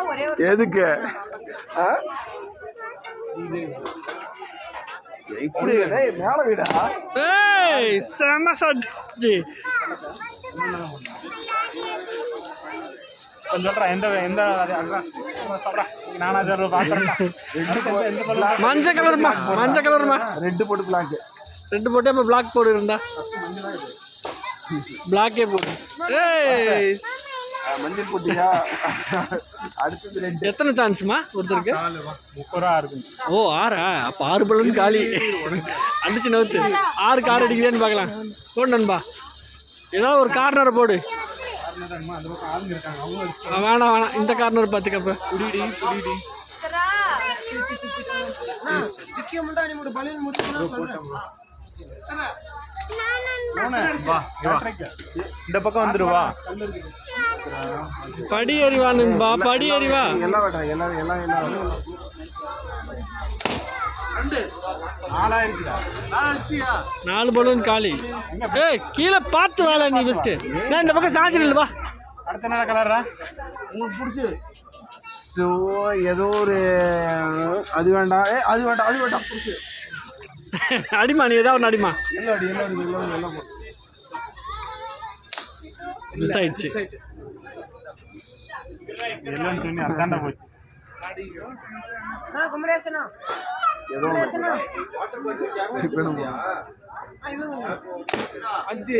தான் ஒரே ஒரு எதுக்கு? இப்படி மேல வீடா? ஏய் செம சட்ஜி மஞ்சள் கலர்மா மஞ்சள் கலர்மா ரெட்டு போட்டு பிளாக் ரெண்டு போட்டு அப்போ பிளாக் போடுறா பிளாக்கே போடு. ஏய். மஞ்சள் போட்டியா? அடுத்தது ரெட்டு எத்தனை சான்ஸ்மா ஒருத்தருக்கு? முப்பது ரூபா இருக்கும் ஓ ஆறா? அப்போ ஆறு பலன் காலி. அடிச்சு நவுத்து. ஆறுக்கு ஆறு அடிக்கிறேன்னு பார்க்கலாம். போடு நண்பா. ஏதாவது ஒரு கார்னரை போடு. வேணாம் வேணாம். இந்த கார்னர் பார்த்துக்கப்ப குடிடி குடிடி. இந்த பக்கம் வந்துருவா படி அறிவா நண்பா படி அறிவா எல்லாம் வேண்டாம் எல்லாம் எல்லாம் எல்லாம் நாலு பலூன் காலி. ஏய் கீழே பார்த்து வேலை நீ ஃபஸ்ட்டு நான் இந்த பக்கம் சாஞ்சிடல வா. அடுத்த என்ன கலரா உங்களுக்கு பிடிச்சி ஸோ ஏதோ ஒரு அது வேண்டாம் ஏ அது வேண்டாம் அது வேண்டாம் பிடிச்சி. அடிமா நீ ஏதாவது ஒன்று அடிமா எல்லாம் அடி எல்லாம் அடி எல்லாம் எல்லாம் மிஸ் ஆயிடுச்சு எல்லாம் சொல்லி அதாண்டா போச்சு. அஞ்சு.